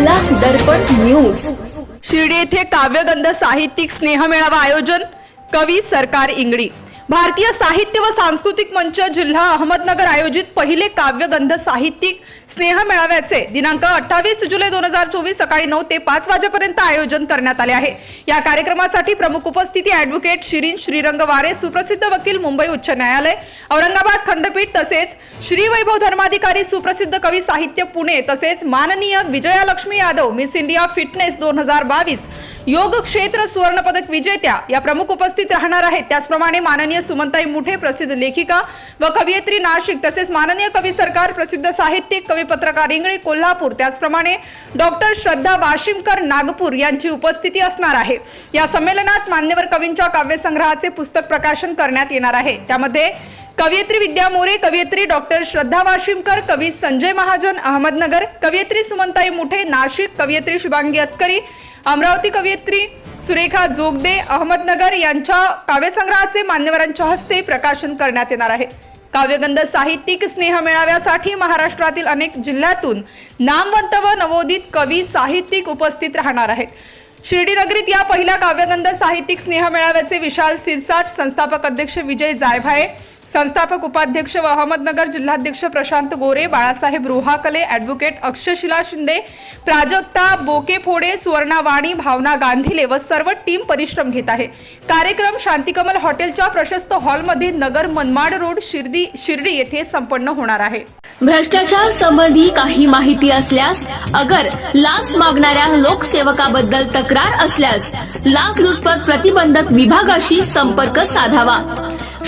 दर्पण news. Shirdi येथे काव्यगंध साहित्यिक स्नेह मेळावा आयोजन कवी सरकार इंगडी. भारतीय साहित्य व सांस्कृतिक मंच जिल्हा अहमदनगर आयोजित पहिले काव्यगंध साहित्यिक स्नेह मेळाव्याचे दिनांक अठ्ठावीस जुलै दोन हजार चोवीस सकाळी नऊ ते पाच वाजेपर्यंत आयोजन करण्यात आले आहे. या कार्यक्रमासाठी प्रमुख उपस्थिती ऍडव्होकेट शिरीन श्रीरंग वारे सुप्रसिद्ध वकील मुंबई उच्च न्यायालय औरंगाबाद खंडपीठ तसेच श्री वैभव धर्माधिकारी सुप्रसिद्ध कवी साहित्य पुणे तसेच माननीय Vijayalakshmi Yadav Miss India fitness दोन हजार बावीस योग क्षेत्र सुवर्ण पदक विजेत्या या प्रमुख उपस्थित राहणार आहेत. त्याचप्रमाणे माननीय सुमनताई मुठे प्रसिद्ध लेखिका व कवयित्री नाशिक तसेच माननीय कवी सरकार प्रसिद्ध साहित्यिक कवी पत्रकार इंगळे कोल्हापूर त्याचप्रमाणे डॉक्टर श्रद्धा वाशिमकर नागपूर यांची उपस्थिती असणार आहे. या संमेलनात मान्यवर कवींच्या काव्यसंग्रहाचे पुस्तक प्रकाशन करण्यात येणार आहे. त्यामध्ये कवयित्री विद्या मोरे कवयित्री डॉक्टर श्रद्धा वाशिमकर कवी संजय महाजन अहमदनगर कवयित्री सुमनताई मुठे नाशिक कवयित्री शुभांगी अतकरी अमरावती कवयित्री सुरेखा जोगदे अहमदनगर यांच्या काव्यसंग्रहाचे मान्यवरांच्या हस्ते प्रकाशन करण्यात येणार आहे. काव्यगंध साहित्यिक स्नेह मेळाव्यासाठी महाराष्ट्रातील अनेक जिल्ह्यातून नामवंत व नवोदित कवी साहित्यिक उपस्थित राहणार आहेत. शिर्डी नगरीत या पहिल्या काव्यगंध साहित्यिक स्नेह मेळाव्याचे विशाल सिरसाट संस्थापक अध्यक्ष विजय जायभाये संस्थापक उपाध्यक्ष व अहमदनगर जिल्हाध्यक्ष प्रशांत गोरे बाळासाहेब रोहाकले ॲडव्होकेट अक्षशिला शिंदे प्राजक्ता बोकेफोडे सुवर्णा वाणी भावना गांधीले व सर्व टीम परिश्रम घेत आहे. कार्यक्रम शांतिकमल हॉटेलच्या प्रशस्त हॉलमध्ये नगर मनमाड रोड शिर्डी शिर्डी येथे संपन्न होणार आहे. भ्रष्टाचार संबंधी काही माहिती असल्यास अगर लाच मागणाऱ्या लोकसेवकाबद्दल तक्रार असल्यास लाच लुचपत प्रतिबंधक विभागाशी संपर्क साधावा.